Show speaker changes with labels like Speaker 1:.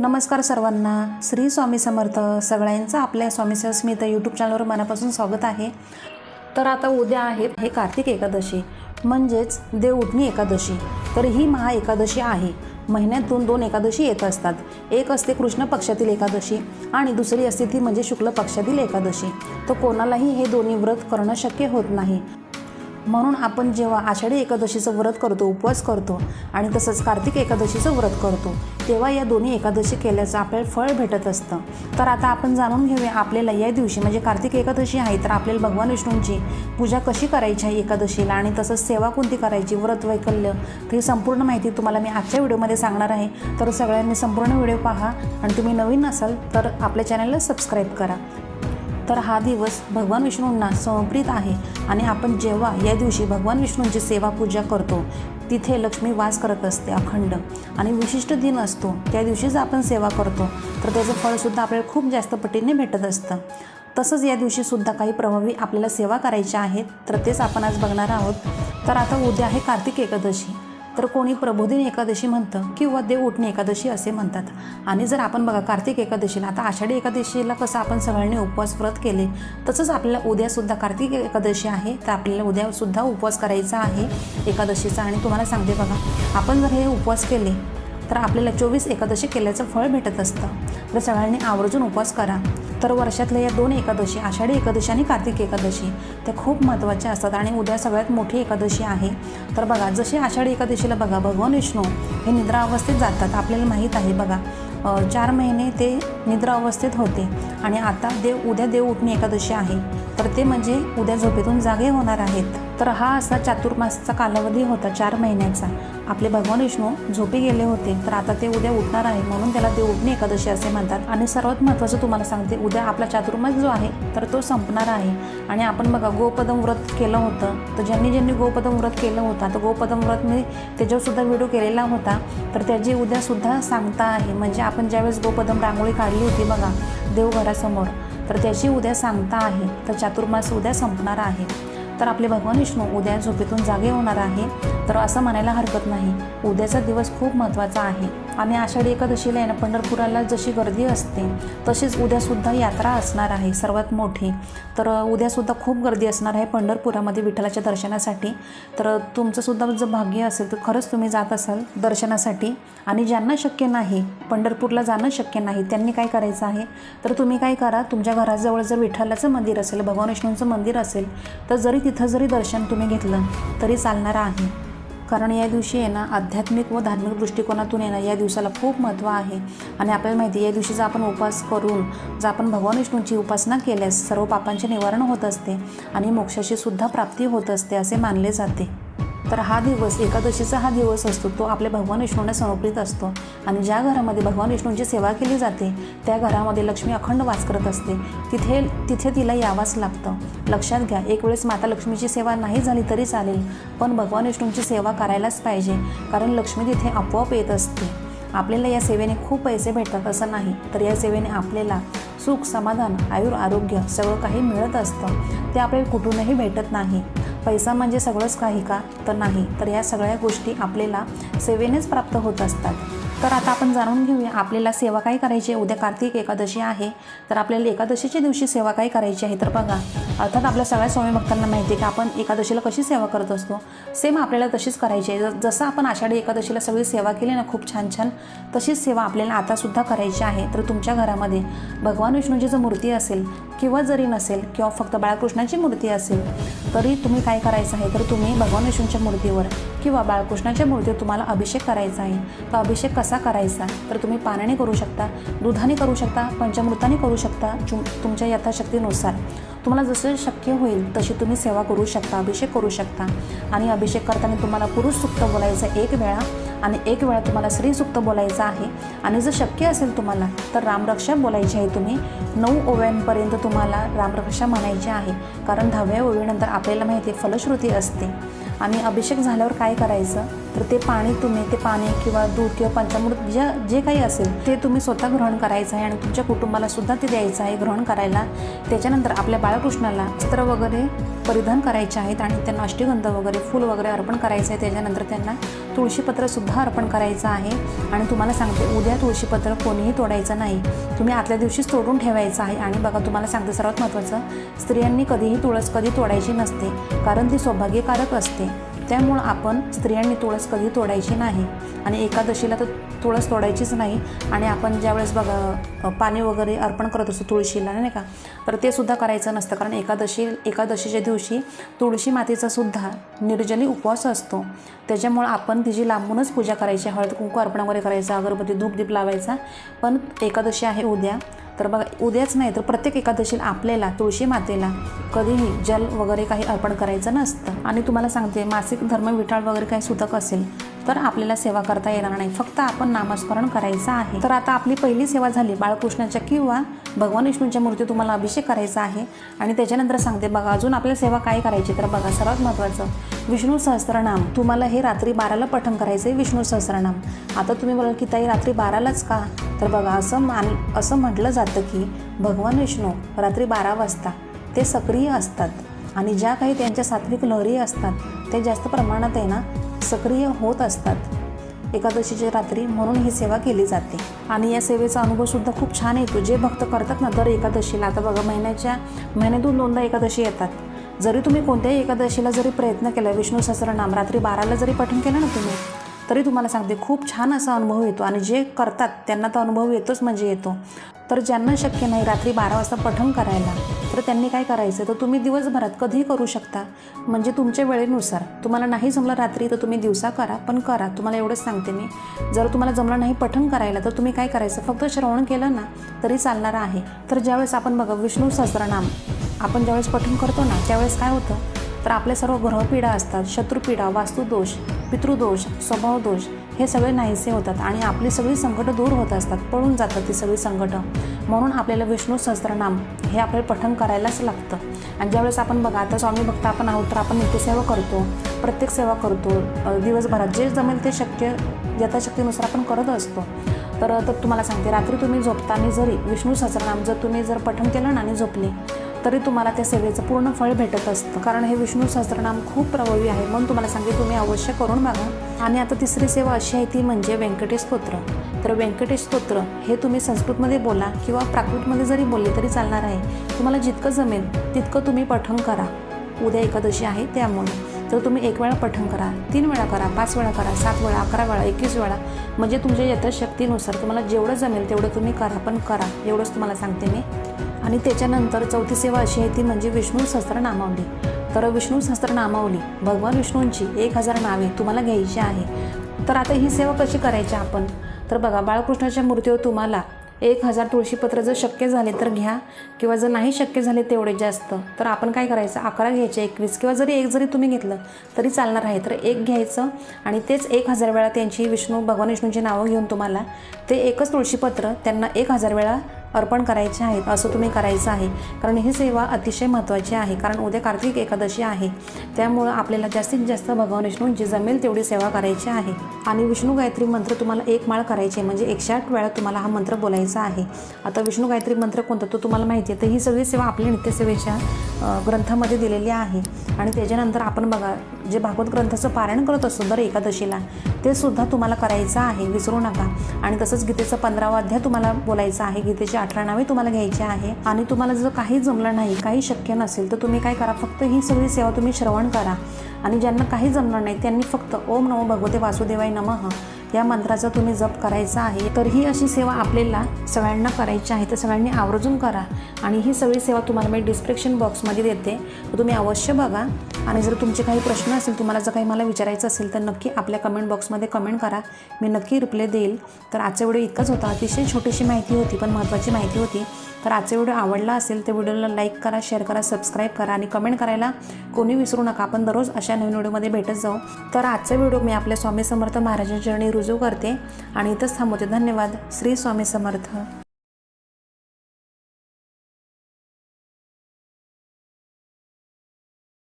Speaker 1: नमस्कार सर्वांना. श्री स्वामी समर्थ सगळ्यांचं आपल्या स्वामी स्मित यूट्यूब चॅनलवर मनापासून स्वागत आहे. तर आता उद्या आहे हे कार्तिक एकादशी म्हणजेच देवउठणी एकादशी. तर ही महा एकादशी आहे. महिन्यातून दोन एकादशी येत असतात. एक असते कृष्ण पक्षातील एकादशी आणि दुसरी असते ती म्हणजे शुक्ल पक्षातील एकादशी. तर कोणालाही हे दोन्ही व्रत करणं शक्य होत नाही. म्हणून आपण जेव्हा आषाढी एकादशीचं व्रत करतो उपवास करतो आणि तसंच कार्तिक एकादशीचं व्रत करतो तेव्हा या दोन्ही एकादशी केल्याचं आपल्याला फळ भेटत असतं. तर आता आपण जाणून घेऊया आपल्याला या दिवशी म्हणजे कार्तिक एकादशी आहे तर आपल्याला भगवान विष्णूंची पूजा कशी करायची आहे एकादशीला आणि तसंच सेवा कोणती करायची व्रत वैकल्य ही संपूर्ण माहिती तुम्हाला मी आजच्या व्हिडिओमध्ये सांगणार आहे. तर सगळ्यांनी संपूर्ण व्हिडिओ पहा आणि तुम्ही नवीन असाल तर आपल्या चॅनलला सबस्क्राईब करा. तर हा दिवस भगवान विष्णूंना समर्पित आहे. आणि आपण जेव्हा या दिवशी भगवान विष्णूंची सेवा पूजा करतो तिथे लक्ष्मी वास करत असते अखंड. आणि विशिष्ट दिन असतो त्या दिवशीच आपण सेवा करतो. तर त्याचं फळसुद्धा आपल्याला खूप जास्त पटीने भेटत असतं. तसंच या दिवशीसुद्धा काही प्रभावी आपल्याला सेवा करायच्या आहेत तर तेच आपण आज बघणार आहोत. तर आता उद्या आहे कार्तिक एकादशी. तर कोणी प्रबोधिनी एकादशी म्हणतं किंवा देव उठणी एकादशी असे म्हणतात. आणि जर आपण बघा कार्तिक एकादशीला आता आषाढी एकादशीला कसं आपण सगळ्यांनी उपवास व्रत केले तसंच आपल्याला उद्यासुद्धा कार्तिक एकादशी आहे तर आपल्याला उद्यासुद्धा उपवास करायचा आहे एकादशीचा. आणि तुम्हाला सांगते बघा आपण जर हे उपवास केले तर आपल्याला चोवीस एकादशी केल्याचं फळ भेटत असतं. तर सगळ्यांनी आवर्जून उपवास करा. तर वर्षातल्या या दोन एकादशी आषाढी एकादशी आणि कार्तिक एकादशी त्या खूप महत्त्वाच्या असतात आणि उद्या सगळ्यात मोठी एकादशी आहे. तर बघा जशी आषाढी एकादशीला बघा भगवान विष्णू हे निद्रा अवस्थेत जातात आपल्याला माहीत आहे बघा. चार महिने ते निद्रा अवस्थेत होते आणि आता देव उद्या देव उठणी एकादशी आहे. तर ते म्हणजे उद्या झोपेतून जागे होणार आहेत. तर हा असा चातुर्मासचा कालावधी होता चार महिन्याचा. आपले भगवान विष्णू झोपी गेले होते तर आता ते उद्या उठणार आहे म्हणून त्याला देवउठणी एकादशी असे म्हणतात. आणि सर्वात महत्त्वाचं तुम्हाला सांगते उद्या आपला चातुर्मास जो आहे तर तो संपणार आहे. आणि आपण बघा गोपदम व्रत केलं होतं. तर ज्यांनी ज्यांनी गोपदम व्रत केलं होतं तर गोपदम व्रत मी त्याच्यावरसुद्धा व्हिडिओ केलेला होता. तर त्याची उद्यासुद्धा सांगता आहे. म्हणजे आपण ज्यावेळेस गोपदम रांगोळी काढली होती बघा देवघरासमोर तर त्याची उद्या सांगता आहे. तर चातुर्मास उद्या संपणार आहे. तर आपले भगवान विष्णू उद्या झोपेतून जागे होणार आहे. तर असं म्हणायला हरकत नाही. उद्याचा दिवस खूप महत्त्वाचा आहे. आणि आषाढी एकादशीला आहे ना पंढरपुराला जशी गर्दी असते तशीच उद्यासुद्धा यात्रा असणार आहे सर्वात मोठी. तर उद्यासुद्धा खूप गर्दी असणार आहे पंढरपुरामध्ये विठ्ठलाच्या दर्शनासाठी. तर तुमचंसुद्धा जर भाग्य असेल तर खरंच तुम्ही जात असाल दर्शनासाठी. आणि ज्यांना शक्य नाही पंढरपूरला जाणं शक्य नाही त्यांनी काय करायचं आहे? तर तुम्ही काय करा तुमच्या घराजवळ जर विठ्ठलाचं मंदिर असेल भगवान विष्णूंचं मंदिर असेल तर जरी तिथं जरी दर्शन तुम्ही घेतलं तरी चालणार आहे. कारण या दिवशी आहे ना आध्यात्मिक व धार्मिक दृष्टिकोनातून येणं या दिवसाला खूप महत्त्व आहे. आणि आपल्याला माहिती आहे या दिवशी जर आपण उपास करून जर आपण भगवान विष्णूंची उपासना केल्यास सर्व पापांचे निवारण होत असते आणि मोक्षाची सुद्धा प्राप्ती होत असते असे मानले जाते. तर हा दिवस एकादशीचा हा दिवस असतो तो आपल्या भगवान विष्णूने समर्पित असतो. आणि ज्या घरामध्ये भगवान विष्णूंची सेवा केली जाते त्या घरामध्ये लक्ष्मी अखंड वास करत असते. तिथे तिथे तिला यावाच लागतं. लक्षात घ्या एक वेळेस माता लक्ष्मीची सेवा नाही झाली तरी चालेल पण भगवान विष्णूंची सेवा करायलाच पाहिजे कारण लक्ष्मी तिथे आपोआप येत असते. आपल्याला या सेवेने खूप पैसे भेटतात असं नाही तर या सेवेने आपल्याला सुख समाधान आयुर आरोग्य सगळं काही मिळत असतं. ते आपल्याला कुठूनही भेटत नाही. पैसा म्हणजे सगळंच काही का? तर नाही. तर या सगळ्या गोष्टी आपल्याला सेवेनेच प्राप्त होत असतात. तर आता आपण जाणून घेऊया आपल्याला सेवा काय करायची आहे? उद्या कार्तिक एकादशी आहे. तर आपल्याला एकादशीच्या दिवशी सेवा काय करायची आहे? तर बघा अर्थात आपल्या सगळ्या स्वामी भक्तांना माहिती आहे की आपण एकादशीला कशी सेवा करत असतो. सेम आपल्याला तशीच करायची आहे. ज- जसं आपण आषाढी एकादशीला सगळी सेवा केली ना खूप छान छान तशीच सेवा आपल्याला आतासुद्धा करायची आहे. तर तुमच्या घरामध्ये भगवान विष्णूची जर मूर्ती असेल किंवा जरी नसेल किंवा फक्त बाळकृष्णाची मूर्ती असेल तरी तुम्ही काय करायचं आहे? तर तुम्ही भगवान विष्णूंच्या मूर्तीवर किंवा बाळकृष्णाच्या मूर्तीवर तुम्हाला अभिषेक करायचा आहे. तर अभिषेक कसा करायचा? तर तुम्ही पाण्याने करू शकता दुधाने करू शकता पंचामृताने करू शकता तुम तुमच्या यथाशक्तीनुसार. तुम्हाला जसं शक्य होईल तशी तुम्ही सेवा करू शकता अभिषेक करू शकता. आणि अभिषेक करताना तुम्हाला पुरुष सुक्त बोलायचं एक वेळा आणि एक वेळा तुम्हाला स्त्री सुक्त बोलायचं आहे. आणि जर शक्य असेल तुम्हाला तर रामरक्षा बोलायची आहे तुम्ही. नऊ ओव्यांपर्यंत तुम्हाला रामरक्षा म्हणायची आहे. कारण दहाव्या ओवीनंतर आपल्याला माहिती आहे फलश्रुती असते. आणि अभिषेक झाल्यावर काय करायचं? तर ते पाणी तुम्ही ते पाणी किंवा दूध किंवा पंचामृत जे जे काही असेल ते तुम्ही स्वतः ग्रहण करायचं आहे आणि तुमच्या कुटुंबाला सुद्धा ते द्यायचं आहे ग्रहण करायला. त्याच्यानंतर आपल्या बाळकृष्णाला वस्त्र वगैरे परिधान करायचे आहेत आणि त्यांना अष्टगंध वगैरे फूल वगैरे अर्पण करायचं आहे. त्याच्यानंतर त्यांना तुळशीपत्रसुद्धा अर्पण करायचं आहे. आणि तुम्हाला सांगते उद्या तुळशीपत्र कोणीही तोडायचं नाही. तुम्ही आतल्या दिवशीच तोडून ठेवायचं आहे. आणि बघा तुम्हाला सांगते सर्वात महत्त्वाचं स्त्रियांनी कधीही तुळस कधी तोडायची नसते कारण ती सौभाग्यकारक असते. त्यामुळं आपण स्त्रियांनी तुळस कधी तोडायची नाही. आणि एकादशीला तर तुळस तोडायचीच नाही. आणि आपण ज्यावेळेस बघा पाणी वगैरे अर्पण करत असतो तुळशीला नाही का? तर ते सुद्धा करायचं नसतं. कारण एकादशी एकादशीच्या दिवशी तुळशी मातेचा सुद्धा निर्जली उपवास असतो. त्याच्यामुळं आपण तिची लांबूनच पूजा करायची. हळद कुंकू अर्पण वगैरे करायचा अगरबत्ती धूपदीप लावायचा. पण एकादशी आहे उद्या. तर बघा उद्याच नाही तर प्रत्येक एकादशीला आपल्याला तुळशी मातेला कधीही जल वगैरे काही अर्पण करायचं नसतं. आणि तुम्हाला सांगते मासिक धर्म विठाळ वगैरे काही सुतक असेल तर आपल्याला सेवा करता येणार नाही. फक्त आपण नामस्मरण करायचं आहे. तर आता आपली पहिली सेवा झाली बाळकृष्णाच्या किंवा भगवान विष्णूंच्या मूर्ती तुम्हाला अभिषेक करायचा आहे. आणि त्याच्यानंतर सांगते बघा अजून आपल्याला सेवा काय करायची तर बघा सर्वात महत्त्वाचं विष्णू सहस्रनाम. तुम्हाला हे रात्री बाराला पठण करायचं आहे विष्णू सहस्रनाम. आता तुम्ही बोलाल की ताई रात्री बारालाच का? तर बघा असं मान असं म्हटलं जातं की भगवान विष्णू रात्री बारा वाजता ते सक्रिय असतात. आणि ज्या काही त्यांच्या सात्विक लहरी असतात ते जास्त प्रमाणात आहे ना सक्रिय होत असतात. एकादशीच्या रात्री म्हणून ही सेवा केली जाते. आणि या सेवेचा अनुभवसुद्धा खूप छान येतो. जे भक्त करतात ना दर एकादशीला आता बघा महिन्याच्या महिन्यातून दोनदा एकादशी येतात. जरी तुम्ही कोणत्याही एकादशीला जरी प्रयत्न केला विष्णू सहस्रनाम रात्री बाराला जरी पठण केलं ना तुम्ही तरी तुम्हाला सांगते खूप छान असा अनुभव येतो आणि जे करतात त्यांना तो अनुभव येतोच म्हणजे येतो. तर ज्यांना शक्य नाही रात्री बारा वाजता पठण करायला तर त्यांनी काय करायचं? तर तुम्ही दिवसभरात कधीही करू शकता. म्हणजे तुमच्या वेळेनुसार. तुम्हाला नाही जमलं रात्री तर तुम्ही दिवसा करा पण करा. तुम्हाला एवढंच सांगते मी. जर तुम्हाला जमलं नाही पठण करायला तर तुम्ही काय करायचं? फक्त श्रवण केलं ना तरी चालणार आहे. तर ज्यावेळेस आपण बघा विष्णू सहस्रनाम आपण ज्यावेळेस पठण करतो ना त्यावेळेस काय होतं? तर आपल्या सर्व ग्रहपीडा असतात शत्रुपीडा वास्तुदोष पितृदोष स्वभावदोष हे सगळे नाहीसे होतात आणि आपली सगळी संकटं दूर होत असतात पळून जातात ती सगळी संकटं. म्हणून आपल्याला विष्णू सहस्त्रनाम हे आपल्याला पठण करायलाच लागतं. आणि ज्यावेळेस आपण बघा आता स्वामी भक्त आपण आहोत तर आपण नित्यसेवा करतो प्रत्येक सेवा करतो. दिवसभरात जे जमेल ते शक्य यथाशक्तीनुसार आपण करत असतो. तर तर तुम्हाला सांगते रात्री तुम्ही झोपताना जरी विष्णू सहस्रनाम जर तुम्ही जर पठण केलं ना आणि झोपले तरी तुम्हाला त्या सेवेचं पूर्ण फळ भेटत असतं. कारण हे विष्णू सहस्त्रनाम खूप प्रभावी आहे म्हणून तुम्हाला सांगते तुम्ही अवश्य करून बघा. आणि आता तिसरी सेवा अशी आहे ती म्हणजे व्यंकटेश स्तोत्र. तर व्यंकटेश स्तोत्र हे तुम्ही संस्कृतमध्ये बोला किंवा प्राकृतमध्ये जरी बोलले तरी चालणार आहे. तुम्हाला जितकं जमेल तितकं तुम्ही पठण करा. उद्या एकादशी आहे त्यामुळे. तर तुम्ही एक वेळा पठण करा तीन वेळा करा पाच वेळा करा सात वेळा अकरा वेळा एकवीस वेळा. म्हणजे तुमच्या यथाशक्तीनुसार तुम्हाला जेवढं जमेल तेवढं तुम्ही करा पण करा. एवढंच तुम्हाला सांगते मी. आणि त्याच्यानंतर चौथी सेवा अशी आहे ती म्हणजे विष्णू सहस्त्रनामावली तर विष्णू सहस्त्रनामावली भगवान विष्णूंची एक हजार नावे तुम्हाला घ्यायची आहे. तर आता ही सेवा कशी करायची आपण? तर बघा बाळकृष्णाच्या मूर्तीवर तुम्हाला एक हजार तुळशीपत्र जर शक्य झाले तर घ्या. किंवा जर नाही शक्य झाले तेवढे जास्त. तर आपण काय करायचं? अकरा घ्यायचे एकवीस. किंवा जरी एक जरी तुम्ही घेतलं तरी चालणार आहे. तर एक घ्यायचं आणि तेच एक हजार वेळा त्यांची विष्णू भगवान विष्णूंची नावं घेऊन तुम्हाला ते एकच तुळशीपत्र त्यांना एक हजार वेळा अर्पण करायचे आहेत असं तुम्ही करायचं आहे. कारण ही सेवा अतिशय महत्त्वाची आहे. कारण उद्या कार्तिक एकादशी आहे. त्यामुळं आपल्याला जास्तीत जास्त भगवान विष्णूंची जमेल तेवढी सेवा करायची आहे. आणि विष्णू गायत्री मंत्र तुम्हाला एक माळ करायची आहे. म्हणजे एकशे आठ वेळा तुम्हाला हा मंत्र बोलायचा आहे. आता विष्णू गायत्री मंत्र कोणता तो तुम्हाला माहिती आहे. तर ही सगळी सेवा आपल्या नित्यसेवेच्या ग्रंथामध्ये दिलेली आहे. आणि त्याच्यानंतर आपण बघा जे भागवत ग्रंथाचं पारायण करत असतो दर एकादशीला ते सुद्धा तुम्हाला करायचं आहे विसरू नका. आणि तसंच गीतेचं पंधरावा अध्याय तुम्हाला बोलायचं आहे गीतेची अठरा नावे तुम्हाला घ्यायची आहे. आणि तुम्हाला जर काही जमलं नाही काही शक्य नसेल तर तुम्ही काय करा फक्त ही सगळी सेवा तुम्ही श्रवण करा. आणि ज्यांना काही जमणार नाही त्यांनी फक्त ओम नमो भगवते वासुदेवाय नमः या मंत्राचा तुम्ही जप करायचा आहे. तर ही अशी सेवा आपल्याला सगळ्यांना करायची आहे तर सगळ्यांनी आवर्जून करा. आणि ही सगळी सेवा तुम्हाला मी डिस्क्रिप्शन बॉक्समध्ये देते. तुम्ही अवश्य बघा. आणि जर तुमचे काही प्रश्न असेल तुम्हाला जर काही मला विचारायचं असेल तर नक्की आपल्या कमेंट बॉक्समध्ये कमेंट करा. मी नक्की रिप्लाय देईल. तर आजचा व्हिडिओ इतकाच होता. अतिशय छोटीशी माहिती होती पण महत्त्वाची माहिती होती. तर आजचा व्हिडिओ आवडला असेल तर व्हिडिओला लाईक करा शेअर करा सबस्क्राईब करा आणि कमेंट करायला कोणी विसरू नका. आपण दररोज अशा नवीन व्हिडिओमध्ये भेटत जाऊ. तर आजचा व्हिडिओ मी आपल्या स्वामी समर्थ महाराजांच्या चरणी रुजू करते. आणि इथंच थांबवते. धन्यवाद. श्री स्वामी समर्थ.